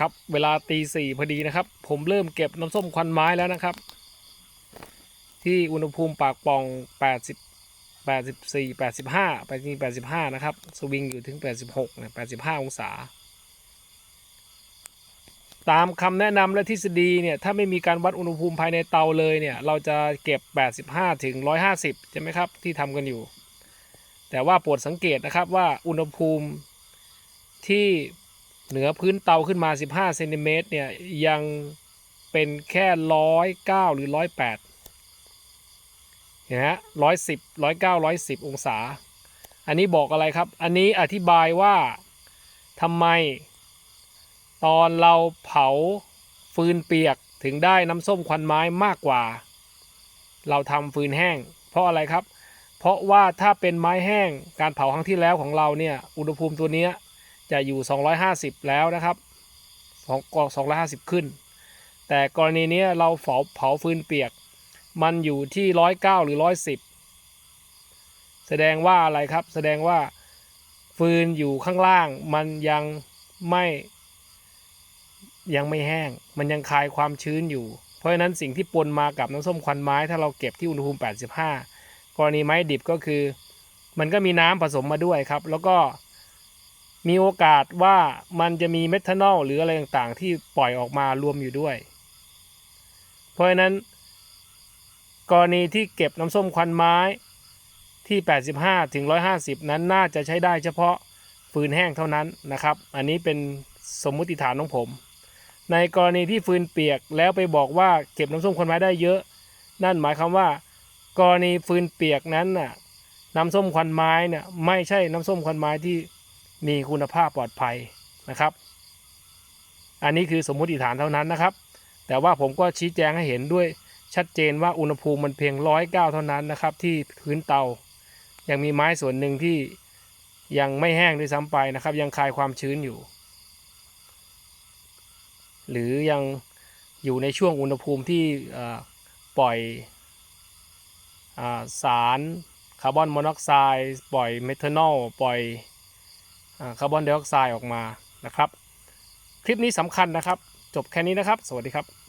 ครับเวลาตีสี่พอดีนะครับ ผมเริ่มเก็บน้ำส้มควันไม้แล้วนะครับ ที่อุณหภูมิปากป่อง 80 84 85ไปจริง85 นะครับ สวิงอยู่ถึง 86นะ85 องศา ตามคำแนะนำและทฤษฎีเนี่ย ถ้าไม่มีการวัดอุณหภูมิภายในเตาเลยเนี่ย เราจะเก็บ 85 ถึง 150 ใช่ไหมครับ ที่ทำกันอยู่ แต่ว่าโปรดสังเกตนะครับว่าอุณหภูมิที่ เหนือพื้นเตาขึ้นมา 15เซนติเมตรเนี่ยยังเป็นแค่109หรือ108เห็นไหมร้อยสิบร้อยเก้าร้อยสิบองศา อันนี้บอกอะไรครับ อันนี้อธิบายว่าทำไม ตอนเราเผาฟืนเปียกถึงได้น้ำส้มควันไม้มากกว่า เราทำฟืนแห้ง เพราะอะไรครับ เพราะว่าถ้าเป็นไม้แห้งการเผาครั้งที่แล้วของเราเนี่ยอุณหภูมิตัวเนี้ย จะอยู่ 250 แล้วนะครับ2 250 ขึ้น แต่กรณีนี้เราเผาเผาฟืนเปียก มันอยู่ที่ 109 หรือ 110 แสดงว่าอะไรครับ แสดงว่าฟืนอยู่ข้างล่าง มันยังไม่ยังไม่แห้ง มันยังคายความชื้นอยู่ เพราะฉะนั้นสิ่งที่ปนมากับน้ำส้มควันไม้ ถ้าเราเก็บที่อุณหภูมิ 85 กรณีไม้ดิบก็คือ มันก็มีน้ำผสมมาด้วยครับ แล้วก็ มีโอกาสว่ามันจะมีเมทานอลหรืออะไรต่างๆ ที่ปล่อยออกมารวมอยู่ด้วย เพราะฉะนั้น กรณีที่เก็บน้ำส้มควันไม้ที่ 85 ถึง 150 นั้นน่าจะใช้ได้เฉพาะฟืนแห้งเท่านั้นนะครับ อันนี้เป็นสมมุติฐานของผม ในกรณีที่ฟืนเปียกแล้วไปบอกว่าเก็บน้ำส้มควันไม้ได้เยอะ นั่นหมายความว่า กรณีฟืนเปียกนั้นน่ะน้ำส้มควันไม้เนี่ยไม่ใช่น้ำส้มควันไม้ที่ มีคุณภาพปลอดภัยนะครับ อันนี้คือสมมติฐานเท่านั้นนะครับ แต่ว่าผมก็ชี้แจงให้เห็นด้วยชัดเจนว่าอุณหภูมิมันเพียงร้อยเก้าเท่านั้นนะครับ ที่พื้นเตา ยังมีไม้ส่วนหนึ่งที่ยังไม่แห้งด้วยซ้ำไปนะครับ ยังคายความชื้นอยู่ หรือยังอยู่ในช่วงอุณหภูมิที่ปล่อยอสารคาร์บอนมอนอกไซด์ปล่อยเมทานอลปล่อย คาร์บอนไดออกไซด์ออกมานะครับ คลิปนี้สำคัญนะครับ จบแค่นี้นะครับ สวัสดีครับ